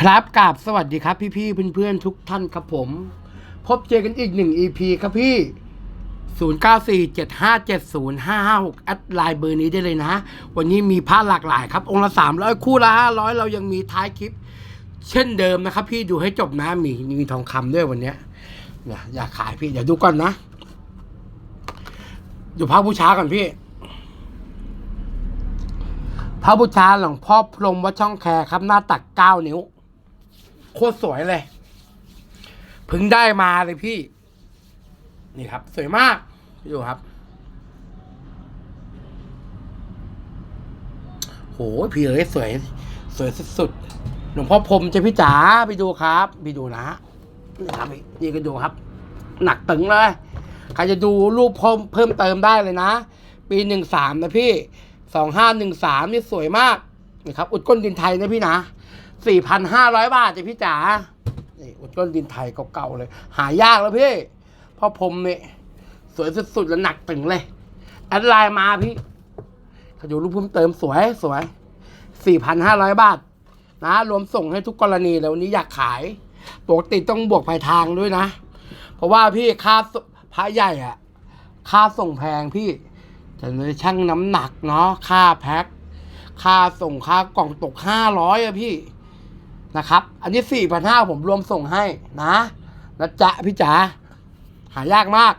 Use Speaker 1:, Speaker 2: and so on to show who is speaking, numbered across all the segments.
Speaker 1: ครับกราบสวัสดีครับพี่พี่ๆเพื่อนๆทุกท่านครับผม พบเจอกันอีกหนึ่ง EP ครับพี่ 0947570556แอดไลน์เบอร์นี้ได้เลยนะ วันนี้มีผ้าหลากหลายครับ องค์ละ 300 คู่ละ 500 เรายังมีท้ายคลิป เช่นเดิมนะครับพี่ดูให้จบนะ มีมีทองคำด้วยวันนี้เนี่ยอยากขายพี่ เดี๋ยวดูก่อนนะ ดูพระบูชาก่อนพี่พระบูชาหลวงพ่อพรมวัดช่องแคครับหน้าตักเก้านิ้ว โคตรสวยเลยเพิ่งได้มาเลยพี่ นี่ครับ สวยมากดูครับโหพี่เอ๋ยสวย สวยสุดๆหลวงพ่อพรหมจะพี่จ๋าไปดูครับไปดูนะนี่ครับนี่ก็ดูครับ หนักตึงเลยใครจะดูรูปเพิ่มเพิ่มเติมได้เลยนะ ปีหนึ่งสามนะพี่สองห้าหนึ่งสามนี่สวยมากนี่ครับ อุดก้นดินไทยนะพี่นะ สี่พันห้าร้อยบาทจ้ะพี่จ๋านี่อุดก้นดินไทยเก่าๆเลย หายากแล้วพี่พ่อผมเนี่ยสวยสุดๆแล้วหนักตึงเลยแอดไลน์มาพี่ถ้าดูรูปเพิ่มเติมสวยสวยสี่พันห้าร้อยบาท นะ รวมส่งให้ทุกกรณีเลยวันนี้อยากขายปกติต้องบวกภายทางด้วยนะ เพราะว่าพี่ค่าพระใหญ่อะค่าส่งแพงพี่แต่เลยช่างน้ำหนักเนาะค่าแพ็คค่าส่งค่ากล่องตกห้าร้อยอะพี่ นะครับ อันนี้สี่พันห้าผมรวมส่งให้นะนะจ๊ะพี่จ๋าหายากมาก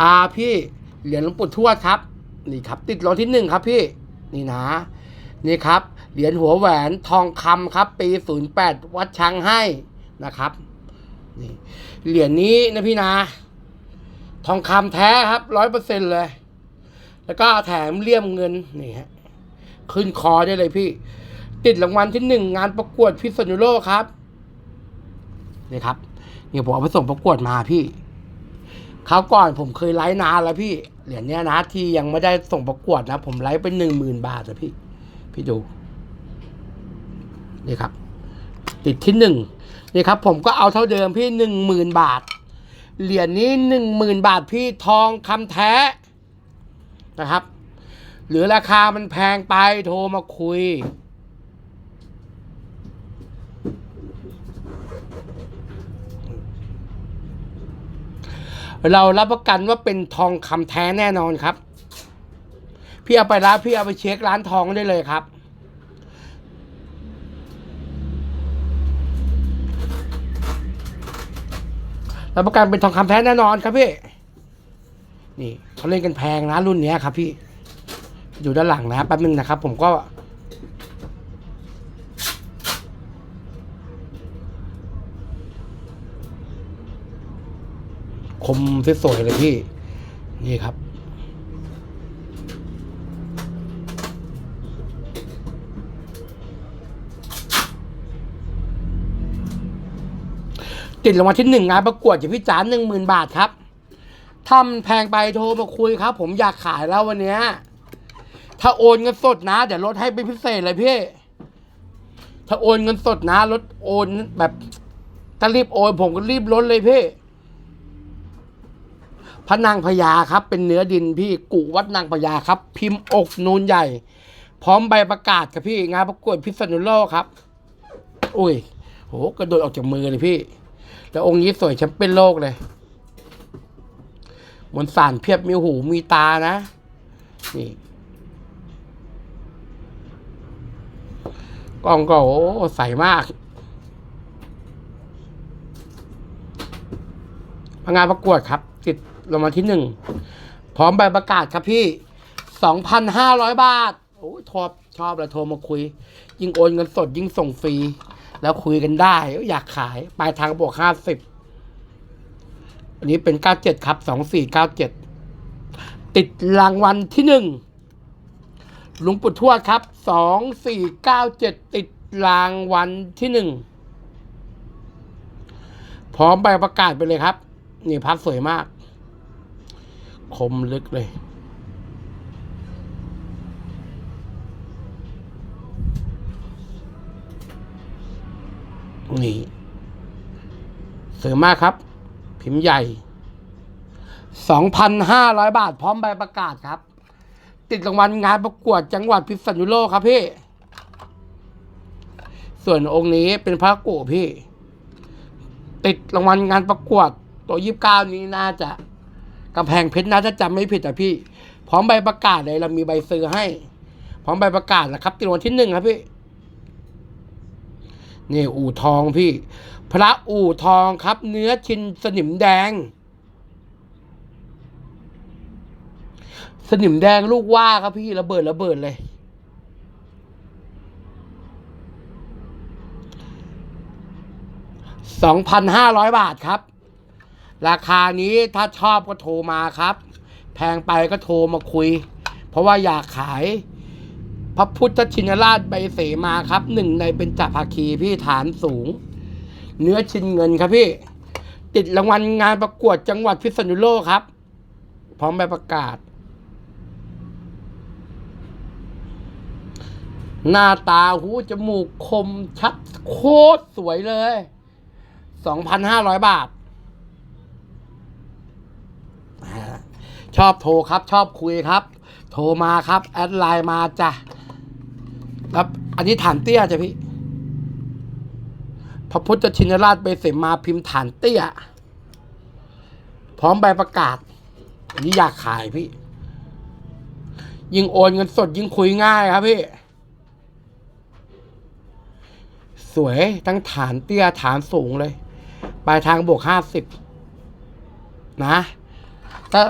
Speaker 1: อ่าพี่เหรียญหลวงปู่ทวดครับ นี่ครับ ติดรางที่หนึ่งครับพี่ นี่นะ นี่ครับ เหรียญหัวแหวนทองคำครับ ปี08วัดช้างให้นะครับนี่เหรียญนี้นะพี่นะทองคำแท้ครับร้อยเปอร์เซ็นเลย แล้วก็แถมเลี่ยมเงินนี่ฮะ ขึ้นคอได้เลยพี่ ติดรางวัลที่หนึ่งงานประกวดพิษณุโลกครับนี่ครับนี่ผมเอาไปส่งประกวดมาพี่คราวก่อนผมเคยไลฟ์นานแล้วพี่เหรียญเนี้ยนะที่ยังไม่ได้ส่งประกวดนะ ผมไลฟ์ไปหนึ่งหมื่นบาทนะพี่ พี่ดูนี่ครับ ติดที่หนึ่งนี่ครับ ผมก็เอาเท่าเดิมพี่หนึ่งหมื่นบาท เหรียญนี้หนึ่งหมื่นบาทพี่ทองคำแท้นะครับ หรือราคามันแพงไปโทรมาคุย เรารับประกันว่าเป็นทองคำแท้แน่นอนครับ พี่เอาไปร้านพี่เอาไปเช็คร้านทองได้เลยครับรับประกันเป็นทองคำแท้แน่นอนครับพี่ นี่เขาเล่นกันแพงนะรุ่นนี้ครับพี่ อยู่ด้านหลังนะแป๊บนึงนะครับ ผมก็ คมสวยๆเลยพี่ นี่ครับติดรางวัลที่หนึ่งงานประกวดจากพี่จ๋าหนึ่งหมื่นบาทครับถ้ามันแพงไปโทรมาคุยครับ ผมอยากขายแล้ววันเนี้ย ถ้าโอนเงินสดนะ เดี๋ยวลดให้เป็นพิเศษเลยพี่ ถ้าโอนเงินสดนะลดโอนแบบถ้ารีบโอนผมก็รีบลดเลยพี่พระนางพญาครับ เป็นเนื้อดินพี่กุวัดนางพญาครับ พิมพ์อกนูนใหญ่ พร้อมใบประกาศครับพี่งานประกวดพิษณุโลกครับ อุ้ยโหกระโดดออกจากมือเลยพี่ แล้วองค์นี้สวยแชมเปี้ยนโลกเลยมวลสารเพียบมีหูมีตานะนี่ กล้องก็โอ้ใสมากพงานประกวดครับ ติดรางวัลที่หนึ่งพร้อมใบประกาศครับพี่สองพันห้าร้อยบาทโอ้ชอบชอบแล้วโทรมาคุย ยิ่งโอนเงินสดยิ่งส่งฟรี แล้วคุยกันได้ อยากขายปลายทางบวกห้าสิบอันนี้เป็นเก้าเจ็ดครับสองสี่เก้าเจ็ดติดรางวัลที่หนึ่ง หลวงปู่ทวดครับสองสี่เก้าเจ็ดติดรางวัลที่หนึ่งพร้อมใบประกาศไปเลยครับ นี่พัดสวยมาก คมลึกเลยนี่สวยมากครับ พิมพ์ใหญ่สองพันห้าร้อยบาทพร้อมใบประกาศครับ ติดรางวัลงานประกวดจังหวัดพิษณุโลกครับพี่ ส่วนองค์นี้เป็นพระโกุพี่ ติดรางวัลงานประกวด ตัวยี่สิบเก้านี้น่าจะกำแพงเพชรน่าจะจำไม่ผิดอะพี่ พร้อมใบประกาศเลยเรามีใบซื้อให้ พร้อมใบประกาศนะครับติดรางวัลที่หนึ่งครับพี่นี่อู่ทองพี่ พระอู่ทองครับ เนื้อชินสนิมแดง สนิมแดงลูกว่าครับพี่ระเบิดระเบิดเลย สองพันห้าร้อยบาทครับ ราคานี้ถ้าชอบก็โทรมาครับ แพงไปก็โทรมาคุย เพราะว่าอยากขาย พระพุทธชินราชใบเสมาครับหนึ่งในเป็นจักรภาคีพี่ฐานสูง เนื้อชินเงินครับพี่ ติดรางวัลงานประกวดจังหวัดพิษณุโลกครับ พร้อมใบประกาศ หน้าตาหูจมูกคมชัดโคตรสวยเลย สองพันห้าร้อยบาท ชอบโทรครับ ชอบคุยครับ โทรมาครับ แอดไลน์มาจ้ะแล้วอันนี้ฐานเตี้ยจ้ะพี่ พระพุทธชินราชเบเสมาพิมพ์ฐานเตี้ย พร้อมใบประกาศ อันนี้อยากขายพี่ ยิ่งโอนเงินสดยิ่งคุยง่ายครับพี่ สวยทั้งฐานเตี้ยฐานสูงเลย ปลายทางบวกห้าสิบนะ ถ้า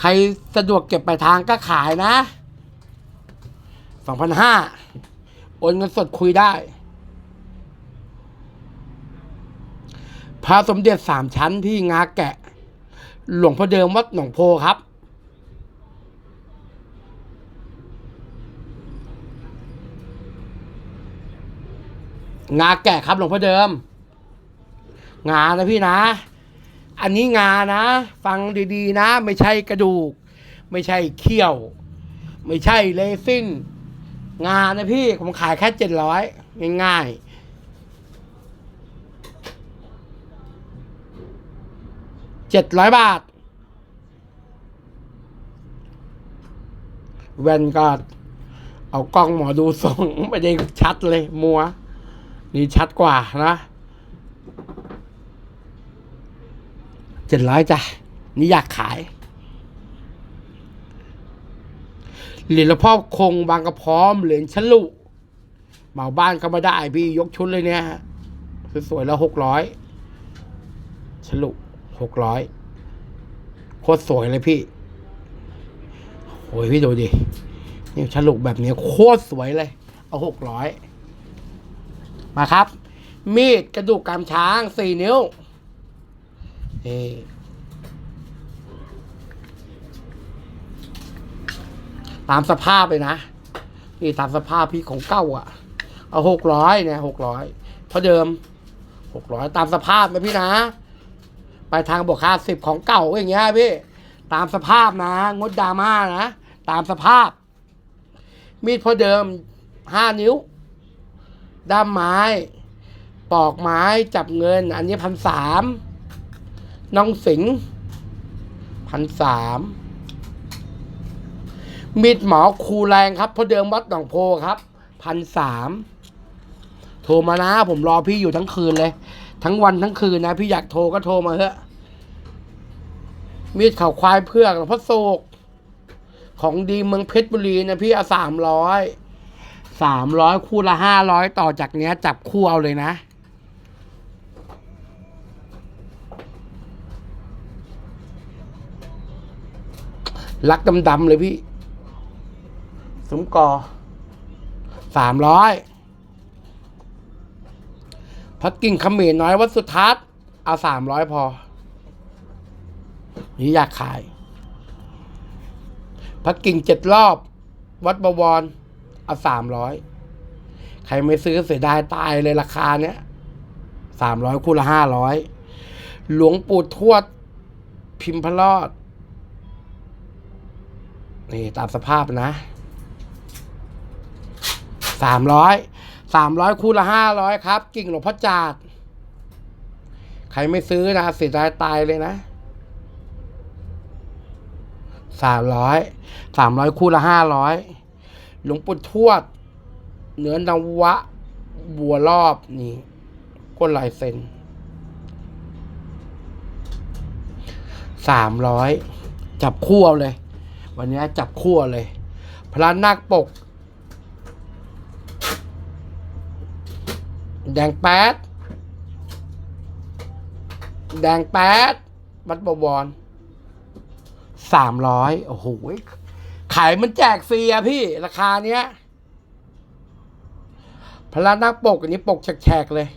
Speaker 1: ใครสะดวกเก็บปลายทางก็ขายนะสองพันห้าโอนเงินสดคุยได้พระสมเด็จสามชั้นพี่งาแกะ หลวงพ่อเดิมวัดหนองโพครับ งาแกะครับหลวงพ่อเดิม งานะพี่นะ อันนี้งานะ ฟังดีๆนะ ไม่ใช่กระดูก ไม่ใช่เขี้ยว ไม่ใช่เลซินงานะพี่ผมขายแค่เจ็ดร้อยง่ายๆเจ็ดร้อยบาท แวนก็เอากล้องหมอดูส่งไม่ได้ชัดเลย มัว นี่ชัดกว่านะเจ็ดร้อยจ้ะ นี่อยากขายเหรียญหลวงพ่อคงบางกระพร้อมเหรียญฉลุเหมาบ้านก็ไมาได้ พี่ยกชุดเลยเนี่ยสวยๆแล้วหกร้อยฉลุหกร้อยโคตรสวยเลยพี่โอ้ยพี่ดูดินี่ฉลุแบบนี้โคตรสวยเลย เอาหกร้อย มาครับ มีดกระดูกกามช้างสี่นิ้วนี่ตามสภาพเลยนะ นี่ตามสภาพพี่ของเก้าอะ เอาหกร้อยเนี่ยหกร้อยเพราะเดิมหกร้อยตามสภาพนะพี่นะ ไปทางบวกค่าสิบของเก่าอย่างเงี้ยพี่ ตามสภาพนะ งดดราม่านะ ตามสภาพ มีดพราะเดิมห้านิ้ว ด้ามไม้ ปอกไม้จับเงิน อันนี้พันสามน้องสิงพันสามมีดหมอครูแรงครับพราะเดิมวัดหนองโพครับพันสามโทรมานะ ผมรอพี่อยู่ทั้งคืนเลย ทั้งวันทั้งคืนนะ พี่อยากโทรก็โทรมาเถอะ มีดเข่าควายเพือกพ่อโศก ของดีเมืองเพชรบุรีนะพี่อาสามร้อย สามร้อยคู่ละห้าร้อยต่อจากเนี้ย จับคู่เอาเลยนะลักดำๆเลยพี่ สมกอสามร้อยพักกิ่งขมรน้อยวัดสุทัศน์เอาสามร้อยพอ นี่อยากขาย พักกิ่งเจ็ดรอบ วัดบวร เอาสามร้อยใครไม่ซื้อเสียดายตายเลยราคาเนี้ยสามร้อยคู่ละห้าร้อยหลวงปู่ทวด พิมพ์พระรอด นี่ตามสภาพนะสามร้อยสามร้อยคู่ละห้าร้อยครับ กิ่งหลวงพ่อจาดใครไม่ซื้อนะเสียดายตายเลยนะสามร้อยสามร้อยคู่ละห้าร้อย หลวงปู่ทวด เหนือนวะ บัวรอบนี่ก้นลายเซ็นสามร้อยจับคู่เอาเลย วันนี้จับคู่เอาเลย พระนาคปก แดงแปดแดงแปดวัดบวรสามร้อยโอ้โหายมันแจกฟรีอะพี่ ราคาเนี้ยพระนาคปกอันนี้ปกแฉกเลย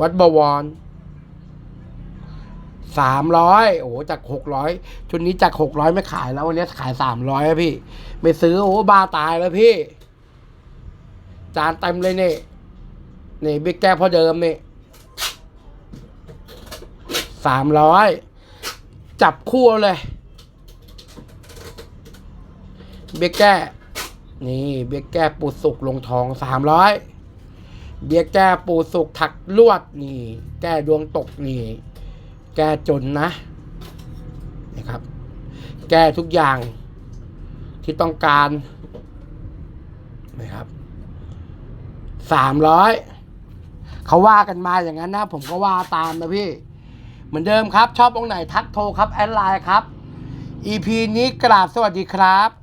Speaker 1: วัดบวรสามร้อยโอ้จากหกร้อยชุดนี้จากหกร้อยไม่ขายแล้ววันนี้ขายสามร้อยพี่ ไม่ซื้อโอ้บ้าตายแล้วพี่ จานเต็มเลยเนี่ยนี่บิ๊กแก้พ่อเดิมเนี่ยสามร้อยจับคู่เลย เบี้ยแก้ นี่ เบี้ยแก้ปูสุกลงทองสามร้อยเบี้ยแก้ปูสุกถักลวดนี่ แก้ดวงตกนี่ แก้จนนะนะครับ แก้ทุกอย่างที่ต้องการนะครับสามร้อยเขาว่ากันมาอย่างนั้นนะ ผมก็ว่าตามนะพี่ เหมือนเดิมครับ ชอบตรงไหนทักโทรครับ แอดไลน์ครับ EP นี้กราบสวัสดีครับ